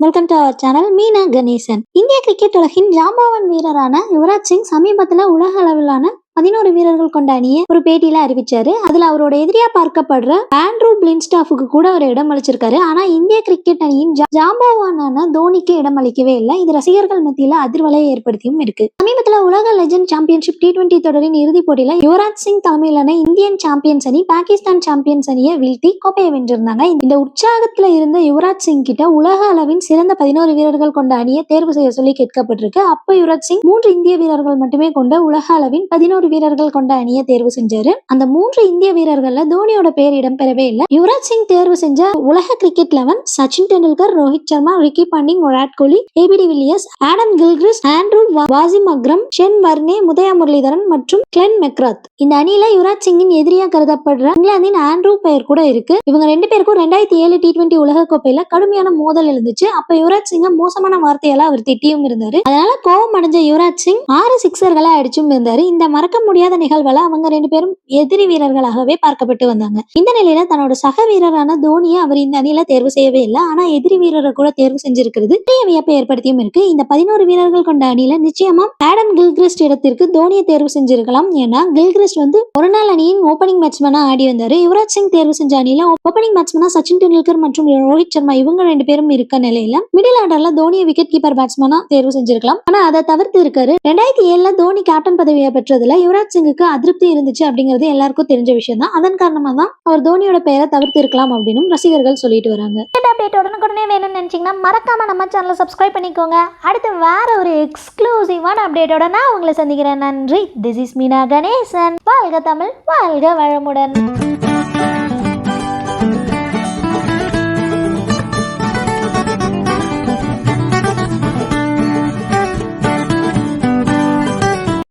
Welcome to our channel Meena Ganesan இந்திய cricket உலகின் ஜாம்பவான் வீரரான யுவராஜ் சிங் சமீபத்துல உலக அளவிலான பதினோரு வீரர்கள் கொண்ட அணியை ஒரு பேட்டியில அறிவிச்சாரு. அதுல அவரோட எதிரியா பார்க்கப்படுற ஆண்ட்ரூ பிளின்ஸ்டாஃபுக்கு கூட அவர் இடம் அளிச்சிருக்காரு. ஆனா இந்திய கிரிக்கெட் அணியின் ஜா- ஜாம்பவானான தோனிக்கு இடம் அளிக்கவே இல்லை. இது ரசிகர்கள் மத்தியில அதிர்வலையை ஏற்படுத்தியும் இருக்கு. சமீபத்துல உலக லெஜண்ட் சாம்பியன்ஷிப் டி டுவெண்டி தொடரின் இறுதிப் போட்டியில யுவராஜ் சிங் தலைமையிலான இந்தியன் சாம்பியன்ஸ் அணி பாகிஸ்தான் சாம்பியன்ஸ் அணியை வீழ்த்தி கோப்பையை வென்றிருந்தாங்க. இந்த உற்சாகத்துல இருந்த யுவராஜ் சிங் கிட்ட உலக அளவின் சிறந்த பதினோரு வீரர்கள் கொண்ட அணியை தேர்வு செய்ய சொல்லி கேட்கப்பட்டிருக்கு. அப்ப யுவராஜ் சிங் மூன்று இந்திய வீரர்கள் மட்டுமே கொண்ட உலக அளவின் பதினோரு வீரர்கள் கொண்ட அணியை தேர்வு செஞ்சாரு. அந்த மூன்று இந்திய வீரர்கள்ல தோனியோட பேர் இடம்பெறவே இல்லை. யுவராஜ் சிங் தேர்வு செஞ்ச உலக cricket eleven Sachin Tendulkar Rohit Sharma Ricky Ponting Virat Kohli AB de Villiers Adam Gilchrist Andrew Wasim Akram Shane Warne Muttiah Muralitharan மற்றும் கிளென் மெக்ராத். இந்த அணியில யுவராஜ் சிங்கின் எதிரியா கருதப்படுற இங்கிலாந்தின் ஆண்ட்ரூ பெயர் கூட இருக்கு. இவங்க ரெண்டு பேருக்கும் ரெண்டாயிரத்தி ஏழு டி டுவெண்டி உலக கோப்பையில கடுமையான மோதல் இருந்துச்சு அப்ப யுவராஜ் சிங்க மோசமான வார்த்தையெல்லாம் அவர் திட்டியும் இருந்தாரு. அதனால கோபம் அடைஞ்ச யுவராஜ் சிங் ஆறு சிக்ஸர்களை அடிச்சும் இருந்தாரு. இந்த மறக்க முடியாத நிகழ்வுல அவங்க ரெண்டு பேரும் எதிரி வீரர்களாகவே பார்க்கப்பட்டு வந்தாங்க. இந்த நிலையில தன்னோட சக வீரரான தோனியை அவர் இந்த அணியில தேர்வு செய்யவே இல்லை. ஆனா எதிரி வீரரை கூட தேர்வு செஞ்சிருக்கிறது பெரிய வியப்பை ஏற்படுத்தியும் இருக்கு. இந்த பதினோரு வீரர்கள் கொண்ட அணியில நிச்சயமா ஆடன் கில்கிரிஸ்ட் இடத்திற்கு தோனியை தேர்வு செஞ்சிருக்கலாம். ஏன்னா கில்கிரிஸ்ட் வந்து ஒரு நாள் அணியின் ஓப்பனிங் பேட்ஸ்மேனா ஆடி வந்தாரு. யுவராஜ் சிங் தேர்வு செஞ்ச அணியில ஓப்பனிங் பேட்ஸ்மேனா சச்சின் டெண்டுல்கர் மற்றும் ரோஹித் சர்மா இவங்க ரெண்டு பேரும் இருக்க நிலையில மிடில் ஆர்டர்ல தோனியை விக்கெட் கீப்பர் பேட்ஸ்மேனா தேர்வு செஞ்சிருக்கலாம். ஆனா அதை தவிர்த்து இருக்காரு. ரெண்டாயிரத்தி ஏழுல தோனி கேப்டன் பதவியை பெற்றதுல யுவராஜ் சிங்குக்கு அதிருப்தி இருந்துச்சு அப்படிங்கிறது எல்லாருக்கும் தெரிஞ்ச விஷயம் தான் அதன் காரணமா தான் அவர் தோனியோட பெயரை தவிர்த்து இருக்கலாம் அப்படின்னு ரசிகர்கள் சொல்லிட்டு வராங்க. அப்டேட் உடனுக்குடனே வேணும்னு நினைச்சீங்கன்னா மறக்காம நம்ம சேனலை சப்ஸ்கிரைப் பண்ணிக்கோங்க. அடுத்து வேற ஒரு எக்ஸ்க்ளூசிவான அப்டேட்டோட நான் உங்களை சந்திக்கிறேன். நன்றி. This is Meena Ganesan. வாழ்க தமிழ் வாழ்க வளமுடன்.